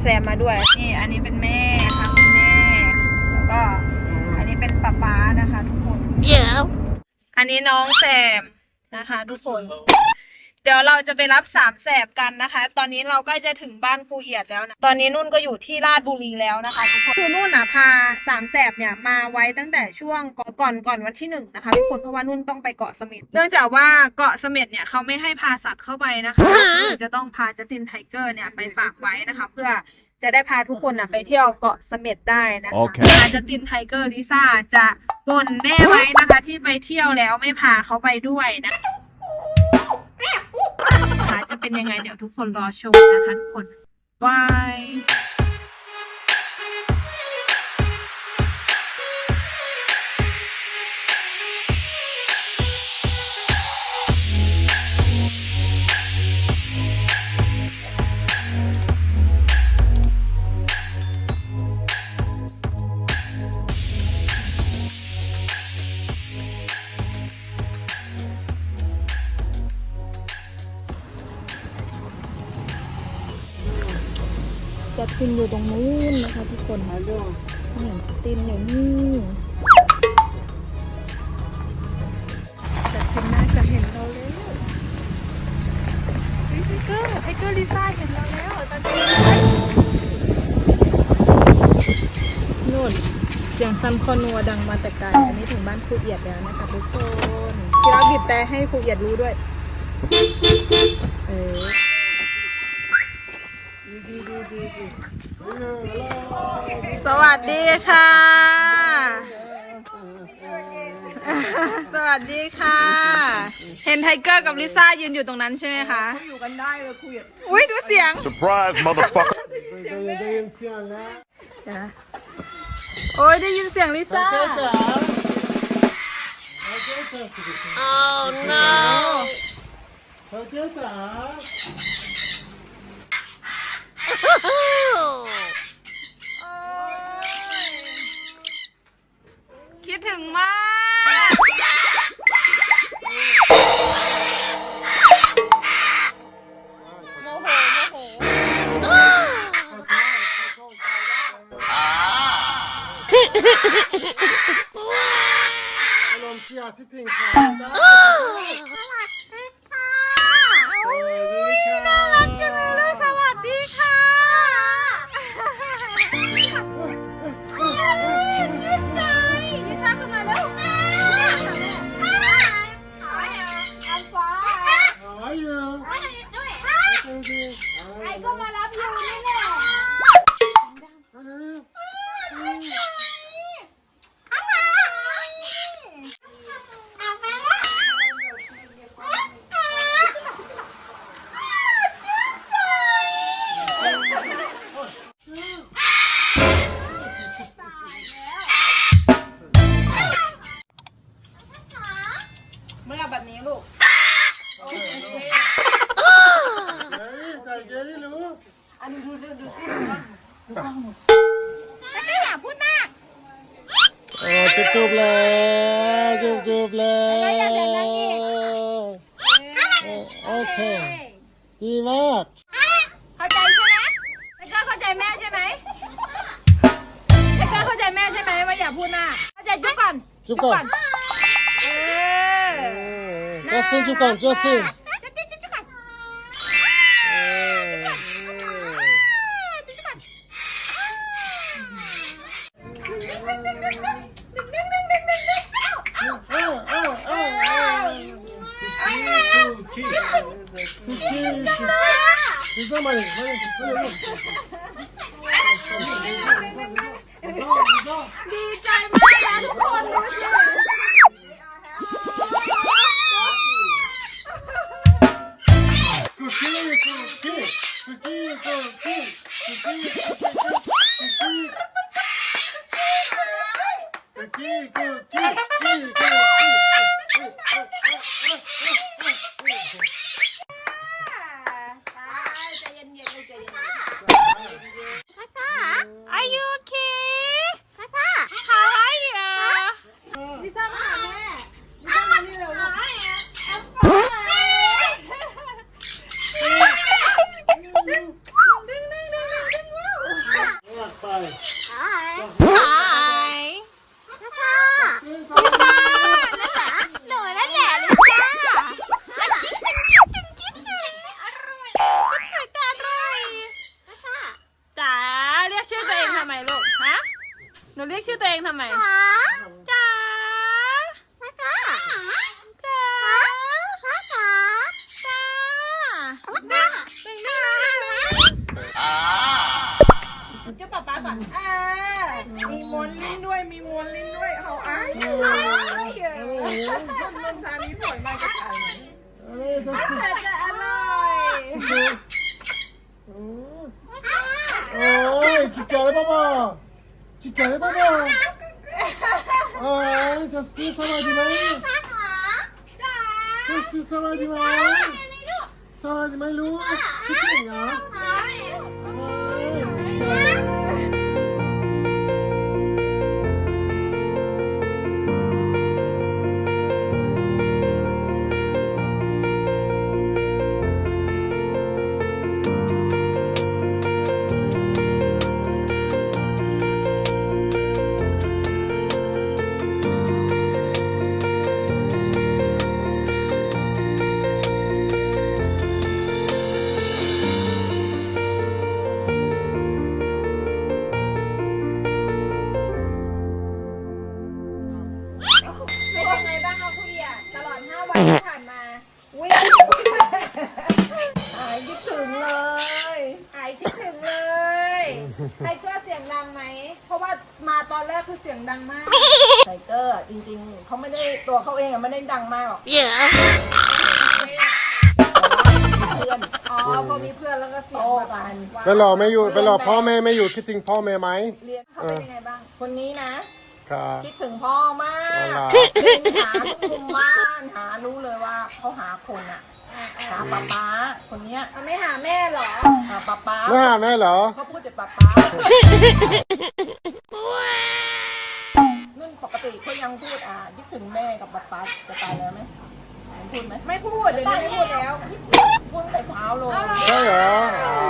แซมมาด้วย นี่อันนี้เป็นแม่ค่ะคุณแม่ แล้วก็อันนี้เป็นป๊าป๊านะคะ ทุกคนอันนี้น้องแซมนะคะ ทุกคน เดี๋ยวเราจะไปรับสามแสบกันนะคะ ตอนนี้เราใกล้จะถึงบ้านครูเอียดแล้วนะตอนนี้นุ่นก็อยู่ที่ราชบุรีแล้วนะคะทุกคนคือนุ่นอะพาสามแสบเนี่ยมาไว้ตั้งแต่ช่วงก่อนก่อนก่อนวันที่หนึ่งนะคะทุกคนเพราะว่านุ่นต้องไปเกาะเสม็ดเนื่องจากว่าเกาะเสม็ดเนี่ยเขาไม่ให้พาสัตว์เข้าไปนะคะคือจะต้องพาจัสตินไทเกอร์เนี่ยไปฝากไว้นะคะเพื่อจะได้พาทุกคนน่ะไปเที่ยวเกาะเสม็ดได้นะคะโอเคอาจัสตินไทเกอร์ลิซ่าจะบ่นแม่ไว้นะคะที่ไปเที่ยวแล้วไม่พาเขาไปด้วยนะ จะเป็นยังไงเดี๋ยวทุกคนรอชมนะคะทุกคนบาย ตินอยู่ตรงนู้นนะคะทุกคนนี่ตินอยู่นี่จะตินน่าจะเห็นเราแล้วไทเกอร์ไทเกอร์ลิซ่าเห็นเราแล้วจะตินนู่นเสียงซัมคอนัวดังมาแต่ไกลอันนี้ถึงบ้านครูเอียดแล้วนะคะทุกคนที่เราบีบแต่ให้ครูเอียดรู้ด้วย เออ สวัสดีค่ะ สวัสดีค่ะ เห็นไทเกอร์กับลิซ่ายืนอยู่ตรงนั้นใช่ไหมคะอยู่กันได้เลยคุยกับอุ้ยดูเสียง Surprise, motherfucker. ได้ยินเสียงนะโอ้ยได้ยินเสียงลิซ่าเจ๊จ๋าเจ๊จ๋า Oh no เจ๊จ๋า คิดถึงมากอารมณ์เสียที่ทิ้ง ไม่อยากพูดมากโอ้จุบจุบแล้วจุบจุบแล้วโอเคดีมากเข้าใจใช่ไหมไอ้ก็เข้าใจแม่ใช่ไหมไอ้ก็เข้าใจแม่ใช่ไหมว่าอย่าพูดมากเข้าใจจุ๊บก่อนจุบก่อนเออจัสตินจุบก่อนจั 你这么冷，快点，快点用。你你你你你你 หนูเรียกชื่อตัวเองทำไมจ๋าจ๋าจ๋าจ๋าจ๋าเป็นนี่จุ๊บป๊าป๊าก่อนเออมีม้วนลิ้นด้วย มีม้วนลิ้นด้วยเอาอ้ายนุ่นนุ่นซานี้สวยมากกับถ่ายไหนอะไรจะสิจะจะอร่อยโอ้ยจิกาเลยบ้าบ้าจิกาเลยบ้าบ้าโอ้ ยจะสิสวัสดีไหมจะสิสวัสดีไหมสวัสดีไหมลูกคิดถึงอ่ ไทเกอร์เสียงดังไหม เพราะว่ามาตอนแรกคือเสียงดังมาก ไทเกอร์จริงๆ เขาไม่ได้ตัวเขาเองอะไม่ได้ดังมากหรอกเพื่อนอ๋อพอมีเพื่อนแล้วก็เสียงโอ้แบบกัน ไปรอไม่อยู่ไปรอพ่อแม่ไม่อยู่คิดถึงพ่อแม่ไหมเรียนเขาเป็นยังไงบ้าง คนนี้นะ ครับ คิดถึงพ่อมากอะไรบินหาทุกมุมบ้านหารู้เลยว่าเขาหาคนอะหาป๊าป๊าคนเนี้ยมันไม่หาแม่เหรอ หาป๊าป๊าไม่หาแม่เหรอ เขาพูดแต่ป๊าป๊านุ่นปกติเขายังพูดอะคิดถึงแม่กับป๊าป๊าจะตายแล้วไหมยังพูดไหมไม่พูดเดี๋ยวนี้ไม่พูดแล้ว พูดตั้งแต่เช้าเลยเอาเหรอใช่เหรอ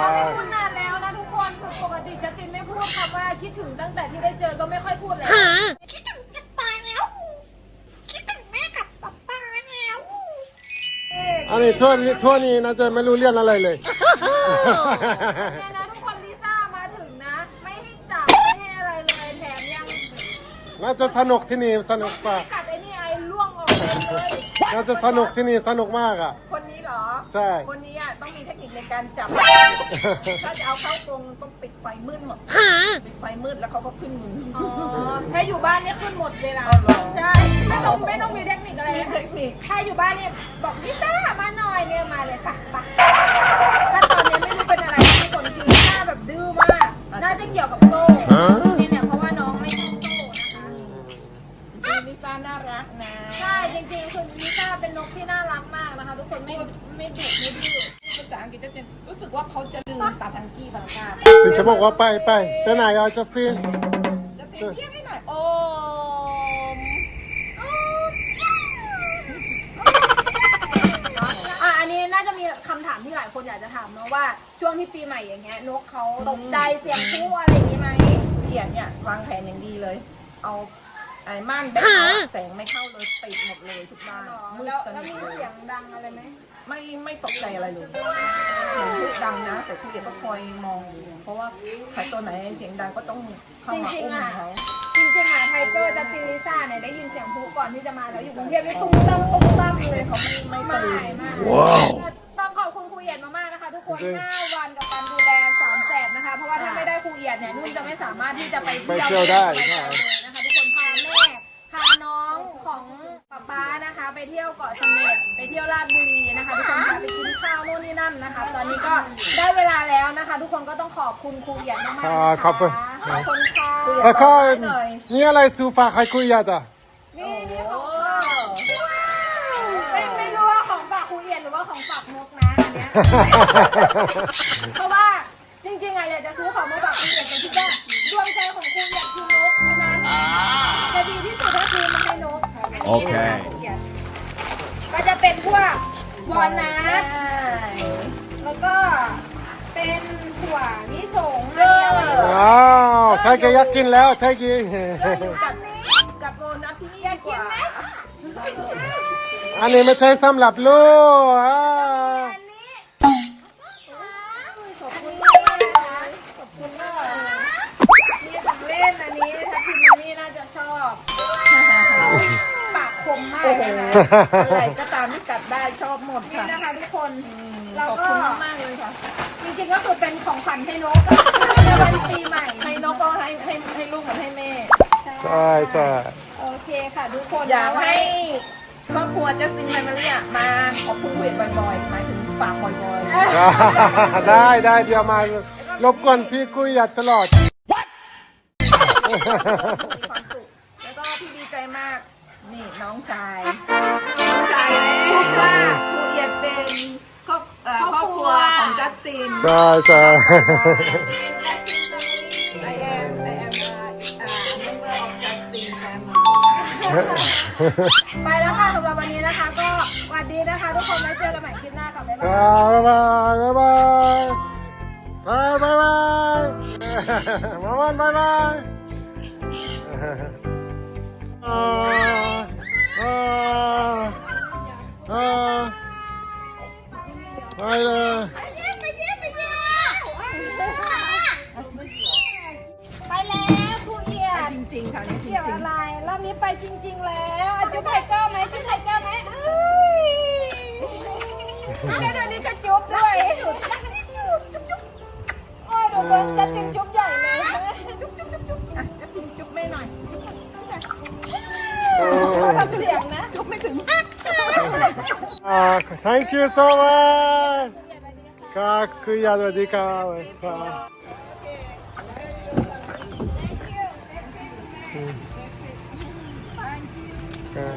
เขาไม่พูดนาน พูดคำว่าคิดถึงตั้งแต่ที่ได้เจอก็ไม่ค่อยพูดแล้วคิดถึงป๊าป๊าแล้ว คิดถึงแม่กับป๊าป๊าแล้วอันนี้ทั่วนี้ทั่วนี้น่าจะไม่รู้เรื่องอะไรเลย เนี่ยนะทุกคนลิซ่ามาถึงนะ ไม่ให้จับไม่ให้อะไรเลยแถมยังน่าจะสนุกที่นี่สนุกป่ะกัดไอ้นี่ไอ้ล่วงออกเต็มเลย น่าจะสนุกที่นี่สนุกมากอะ คนนี้เหรอ ใช่ คนนี้อะต้องมีเทคนิคในการจับ ถ้าจะเอาเข้ากรงต้องปิด ไฟมืดหมดปิดไฟมืดแล้วเขาก็ขึ้นมืออ๋อถ้าอยู่บ้านเนี่ยขึ้นหมดเวลาเอาเหรอใช่ไม่ต้องไม่ต้องมีเทคนิคอะไรมีนะเทคนิคถ้าอยู่บ้านเนี่ยบอกลิซ่ามาหน่อยเนี่ยมาเลยปะปะถ้าตอนนี้ไม่รู้เป็นอะไรทุกคนคือลิซ่าแบบดื้อมากน่าจะเกี่ยวกับโซ่เนี่ยเนี่ยเพราะว่าน้องไม่ต้องโซ่นะคะจริงๆลิซ่าน่ารักนะใช่จริงๆคือลิซ่าเป็นนกที่น่ารักมากนะคะ ทุกคนไม่ไม่ดุไม่ดื้อภาษาอังกฤษจะเป็นรู้สึกว่าเขาจะลืม ตัดทังกี้บางกาถึงจะบอกว่าไปไปไปไหนอะจัสตินจะเตรียมเทียบให้หน่อยโอมอะอันนี้น่าจะมีคำถามที่หลายคนอยากจะถามเนาะว่าช่วงที่ปีใหม่อย่างเงี้ยนกเขาตกใจเสียงพูอะไรอย่างงี้ไหมเขียนเนี่ยวางแผนอย่างดีเลย เอาไอ้ม่านแบงค์แสงไม่เข้าเลยปิดหมดเลยทุกบ้านมืดแล้วสแล้วนิทมีเลย เสียงดังอะไรไหม ไม่ไม่ตกใจอะไรเลยเสียงพูดดังนะ แต่พี่เด็กก็คอยมองอยู่เพราะว่าใครตัวไหนเสียงดังก็ต้องเข้ามาอุ้มเขาจริงๆอะไทเกอร์จัสตินลิซ่าเนี่ยได้ยินเสียงพูก่อนที่จะมาแล้วอยู่กรุงเทพนี่ตุ้มตั้มตุ้มตั้มเลยเขาไม่ไม่ไม่มากต้องขอบคุณครูเอียดมากๆนะคะ ทุกคน5วันกับการดูแลสามแสบนะคะ เพราะว่าถ้าไม่ได้ครูเอียดเนี่ยนุ่นจะไม่สามารถที่จะไปไปเที่ยวได้ไปเที่ยวเลยนะคะทุกคนพาแม่พาน้องของป๊าป๊านะคะ ไปเที่ยวเกาะเสม็ดไปเที่ยวลาดบุรีนะคะทุกคนพาไปกินข้าวโน่นนี่นั่นนะคะ ตอนนี้ก็ได้เวลาแล้วนะคะ ทุกคนก็ต้องขอบคุณครูเอียดมากๆนะคะขอบคุณ ขอบคุณค่ะแล้วก็นี่อะไรซูฟาใครคุยยัดอะนี่นี่ของฝากไม่ไม่รู้ว่าของฝากครูเอียนหรือว่าของฝากนกนะอันเนี้ยเพราะว่าจริงๆอะอยากจะซื้อของมาฝากครูเอียนแต่คิดว่าดวงใจของครูเอียนคือนกฉะนั้นจะดีที่สุดก็คือมันให้นก โอเคก็จะ เป็นพวกวอลนัทแล้วก็เป็นเป็นถั่วนิสงเออว้าวไทยแกอยากกินแล้วไทยกินกับกับโบนัสที่นี่ดีกว่าอันนี้ไม่ใช่สำหรับลูกอ่านี่ของเล่นอันนี้ถ้าพิมพ์นี่น่าจะชอบปากคมมากเลยนะอะไรก็ หมดนี่ค่ะ นะคะทุกคนขอบคุณมากๆเลยค่ะจริงๆก็คือเป็นของขวัญให้นกในวันปีใหม่ให้นกก็ให้ให้ให้ลูกกับให้แม่ ใช่ใช่โอเคค่ะทุกคนอยากให้ครอบครัวจัสตินไมมาเรียมาขอบคุณเวทบ่อยๆหมายถึงฝากบ่อยๆ ได้ได้เดี๋ยวมารบกวนพี่คุยอย่าตลอด มีความสุขแล้วก็พี่ดีใจมาก นี่น้องชาย ของจัสตินใช่ใช่ I am I am a uh, member of Justin family ไปแล้วค่ะสำหรับวันนี้นะคะ ก็สวัสดีนะคะ ทุกคนไว้เจอกันใหม่คลิปหน้าค่ะบ๊ายบายบ๊ายบายบ๊ายบายสายบ๊ายบายมาวันบ๊ายบายอ่าอ่าอ่าไปเลย จริงๆค่ะนี่จริเกี่ยวงอะไรรอบนี้ไปจริง ๆ แล้วอะจุ๊บไทเกอร์ไหมจุ๊บไทเกอร์ไหมเอ้ยเดี๋ยวเดี๋ยวนี้จะจุ๊บด้วยจุ๊บจุ๊บจุ๊บจุ๊บโอ้ยเดี๋ยวเดินจะจิงจุ๊บใหญ่เลยจุ๊บจุ๊บจุ๊บจุ๊บๆอะจัสตินจุ๊บแม่หน่อยทำเสียงนะจุ๊บไม่ถึงอ่า thank you so much ค่ะคุยยาสวัสดีครับ ค่ะ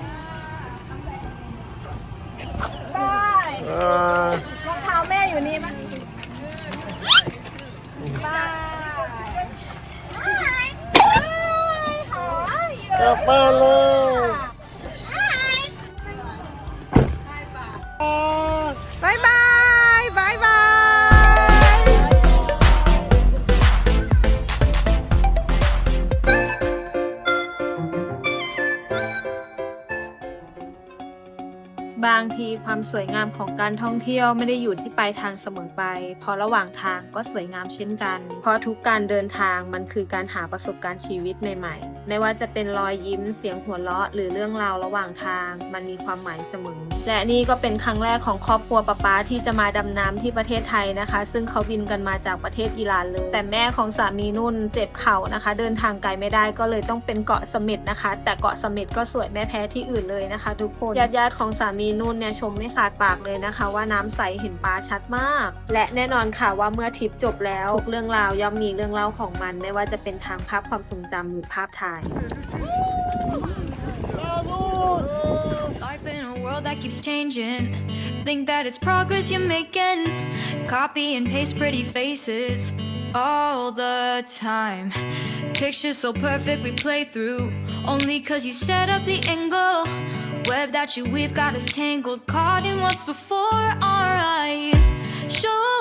ค่ะได้อ่ารองเท้าแม่อยู่นี่มั้ยบายหายกลับบ้านเลยบางทีความสวยงามของการท่องเที่ยวไม่ได้อยู่ที่ปลายทางเสมอไป เพราะระหว่างทางก็สวยงามเช่นกัน เพราะทุกการเดินทางมันคือการหาประสบการณ์ชีวิตใหม่ๆ ไม่ว่าจะเป็นรอยยิ้มเสียงหัวเราะ หรือเรื่องราวระหว่างทาง มันมีความหมายเสมอ และนี่ก็เป็นครั้งแรกของครอบครัวป๊าป๊าที่จะมาดำน้ำที่ประเทศไทยนะคะ ซึ่งเขาบินกันมาจากประเทศอิหร่านเลย แต่แม่ของสามีนุ่นเจ็บเข่านะคะ เดินทางไกลไม่ได้ก็เลยต้องเป็นเกาะเสม็ดนะคะ แต่เกาะเสม็ดก็สวยไม่แพ้ที่อื่นเลยนะคะ ทุกคนญาติๆของสามีนุ่นเนี่ยชมไม่ขาดปากเลยนะคะ ว่าน้ำใสเห็นปลาชัดมาก และแน่นอนค่ะว่าเมื่อทริปจบแล้วทุกเรื่องราวย่อมมีเรื่องเล่าของมัน ไม่ว่าจะเป็นทางภาพความทรงจำหรือภาพถ่าย Life in a world that keeps changing. Think that it's progress you're making. Copy and paste pretty faces all the time. Pictures so perfect we play through. Only cause you set up the angle. Web that you weave got us tangled. Caught in what's before our eyes. Show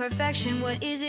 perfection, what is